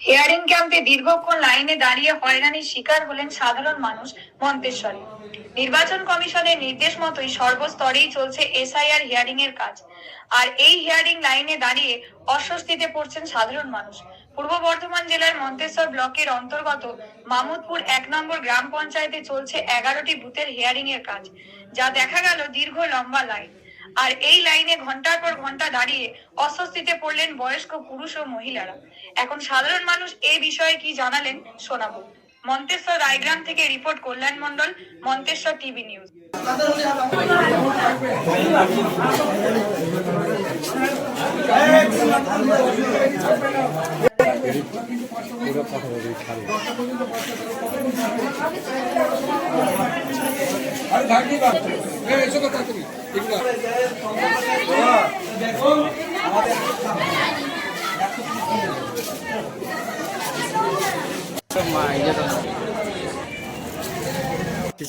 Hearing ক্যাম্পে দীর্ঘক্ষণ লাইনে দাঁড়িয়ে হয়রানির শিকার হলেন সাধারণ মানুষ মন্তেশ্বরে। নির্বাচন কমিশনের নির্দেশ মতোই সর্বস্তরেই চলছে এসআইআর হিয়ারিং এর কাজ। আর এই হিয়ারিং লাইনে দাঁড়িয়ে অস্বস্তিতে পড়ছেন সাধারণ মানুষ। পূর্ব বর্ধমান জেলার মন্তেশ্বর ব্লকের অন্তর্গত মামুদপুর এক নম্বর গ্রাম পঞ্চায়েতে চলছে এগারোটি বুথের হিয়ারিং এর কাজ, যা দেখা গেল দীর্ঘ লম্বা লাইন। আর এই লাইনে ঘণ্টার পর ঘণ্টা দাঁড়িয়ে অস্বস্তিতে পড়লেন বয়স্ক পুরুষ ও মহিলারা। এখন সাধারণ মানুষ এই বিষয়ে কি জানালেন শোনাবো। মন্তেশ্বর রায়গ্রাম থেকে report Kalyan Mondal Manteswar TV news.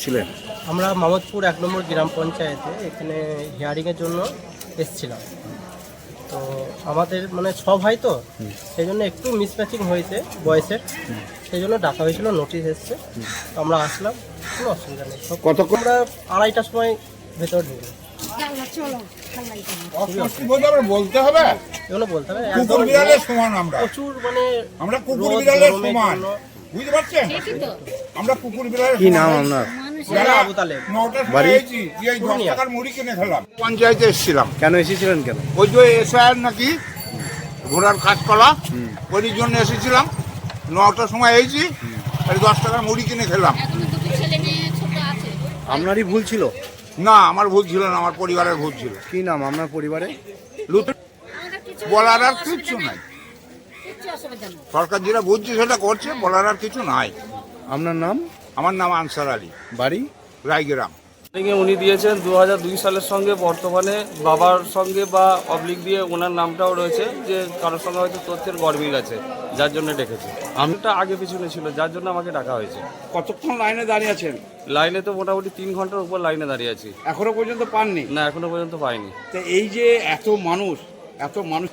ছিলেন? আমরা মামদপুর এক নম্বর গ্রাম পঞ্চায়েতে এখানে হিয়ারিংয়ের জন্য এসছিলাম। তো আমাদের মানে ছ ভাই তো সেই জন্য একটু মিসম্যাচিং হয়েছে বয়সের। সেই জন্য ডাকা হয়েছিল নোটিশ এসছে। তো আমরা আসলাম কোনো অসুবিধা নেই। কতক্ষণ? আমরা আড়াইটার সময় ভেতর ঢুকলাম। বলতে হবে? এগুলো বলতে হবে। কুকুর বিড়ালের সমান আমরা। প্রচুর মানে আমরা কুকুর বিড়ালের সমান। বুঝতে পারছেন? আমরা বিড়ালের কি নাম আপনার? পঞ্চায়েতে এসেছিলাম। কেন এসেছিলেন কেন? ওই যে এসআইআর নাকি ঘোড়ার কাজকলা ওই জন্য এসেছিলাম। নটার সময় এসেছি আর দশ টাকার মুড়ি কিনে খেলাম আপনারই ভুল ছিল। না আমার ভুল ছিল না আমার পরিবারের ভুল ছিল। কি নাম আপনার পরিবারে? বলার আর কিছু কিচ্ছু নাই। সরকার যেটা বুঝছে সেটা করছে বলার আর কিছু নাই। আপনার নাম? আমার নাম আনসার আলী। বাড়ি? রায়গ্রাম। উনি দিয়েছেন দু দুই সালের সঙ্গে বর্তমানে বাবার সঙ্গে বা অবলিক দিয়ে ওনার নামটাও রয়েছে যে কারোর সঙ্গে হয়তো তথ্যের গরমিল আছে যার জন্য ডেকেছে। আমিটা আগে পিছনে ছিল যার জন্য আমাকে ডাকা হয়েছে। কতক্ষণ লাইনে দাঁড়িয়ে আছেন? লাইনে তো মোটামুটি তিন ঘণ্টার উপর লাইনে দাঁড়িয়ে আছি। এখনও পর্যন্ত পাননি? না এখনও পর্যন্ত পাইনি। তো এই যে এত মানুষ এত মানুষ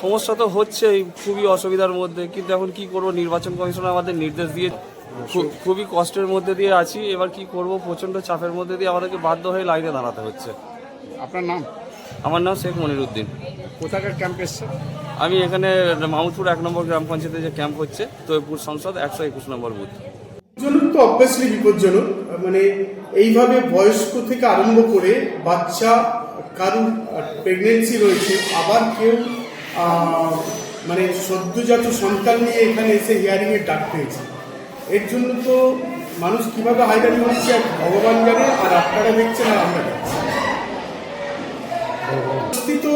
সমস্যা তো হচ্ছেই খুবই অসুবিধার মধ্যে কিন্তু এখন কি করব? নির্বাচন কমিশন আমাদের নির্দেশ দিয়ে খুবই কষ্টের মধ্যে দিয়ে আছি। এবার কি করব? প্রচণ্ড চাপের মধ্যে দিয়ে আমাদেরকে বাধ্য হয়ে লাইনে দাঁড়াতে হচ্ছে। আপনার নাম? আমার নাম শেখ মনিরুদ্দিন। কোথাকার ক্যাম্প এসছে? আমি এখানে মামুদপুর এক নম্বর গ্রাম পঞ্চায়েতে যে ক্যাম্প হচ্ছে তৈপুর সংসদ একশো একুশ নম্বর বুথ। বিপজ্জনক তো অবভিয়াসলি বিপজ্জনক। মানে এইভাবে বয়স্ক থেকে আরম্ভ করে বাচ্চা কারুর প্রেগনেন্সি রয়েছে আবার কেউ মানে সদ্যজাত সন্তান নিয়ে এখানে এসে হিয়ারিং এর ডাক পেয়েছে। এর জন্য তো মানুষ কীভাবে হাইরানি হচ্ছে এক ভগবান জানে আর আপনারা দেখছেন আর আমরা দেখছি। তো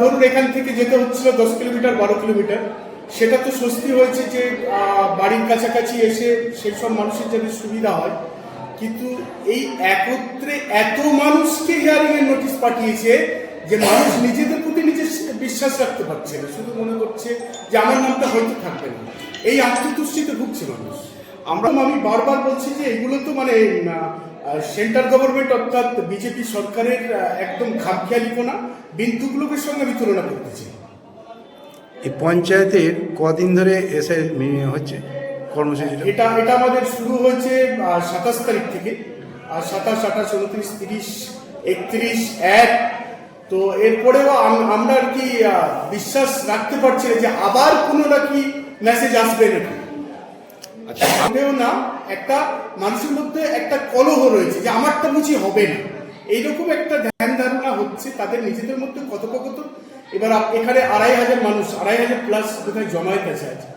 ধরুন এখান থেকে যেতে হচ্ছিল দশ কিলোমিটার, বারো কিলোমিটার। সেটা তো স্বস্তি হয়েছে যে বাড়ির কাছাকাছি এসে সেই সব মানুষের যাতে সুবিধা হয়। কিন্তু এই একত্রে এত মানুষকে হিয়ারিং এর নোটিশ পাঠিয়েছে যে মানুষ নিজেদের প্রতি নিজের বিশ্বাস রাখতে পারছে না। শুধু মনে করছে যে আমার নামটা হয়তো থাকবে না। এই আত্মতুষ্টিতে ভুগছে মানুষ। আমরা আমি বারবার বলছি যে এগুলো তো মানে সেন্ট্রাল গভর্নমেন্ট অর্থাৎ বিজেপি সরকারের একদম খামখেয়ালিপনা বিন্দুগুলোকের সঙ্গে আমি তুলনা করতেছি এই পঞ্চায়েতের কদিন ধরে এসে হচ্ছে কর্মসূচিটা? এটা এটা আমাদের শুরু হয়েছে সাতাশ তারিখ থেকে। আর সাতাশ আঠাশ উনত্রিশ তিরিশ একত্রিশ এক। তো এরপরেও আমরা আর কি বিশ্বাস রাখতে পারছি না যে আবার কোনো নাকি মেসেজ আসবে নাকি। সন্দেহ না, একটা মানুষের মধ্যে একটা কলহ রয়েছে যে আমারটা বুঝি হবে না। এইরকম একটা ধ্যান ধারণা হচ্ছে তাদের নিজেদের মধ্যে কথোপকথন। এবার এখানে আড়াই হাজার মানুষ, আড়াই হাজার প্লাস বোধহয় জমায়েত আছে আছে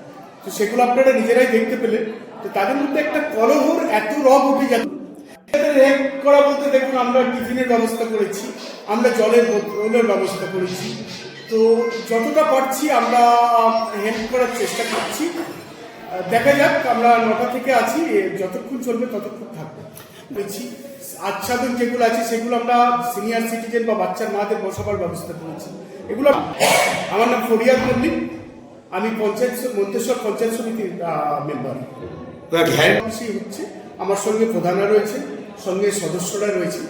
তো সেগুলো আপনারা নিজেরাই দেখতে পেলেন। তো তাদের মধ্যে একটা কলহর এত রব উঠে করা বলতে দেখুন, আমরা টিফিনের ব্যবস্থা করেছি, আমরা জলের বোতলের ব্যবস্থা করেছি। তো যতটা পারছি আমরা হেল্প করার চেষ্টা করছি। দেখা যাক আমরা নটা থেকে আছি যতক্ষণ চলবে ততক্ষণ থাকবে। বলছি আচ্ছাদন যেগুলো আছে সেগুলো আমরা সিনিয়র সিটিজেন বা বাচ্চার মাদের বসাবার ব্যবস্থা করেছি। এগুলো আমার নাম ফরিয়াদ মল্লিক আমি পঞ্চায়েত মন্তেশ্বর পঞ্চায়েত সমিতির মেম্বার হচ্ছে আমার সঙ্গে প্রধানরা রয়েছে সঙ্গে সদস্যরা রয়েছে।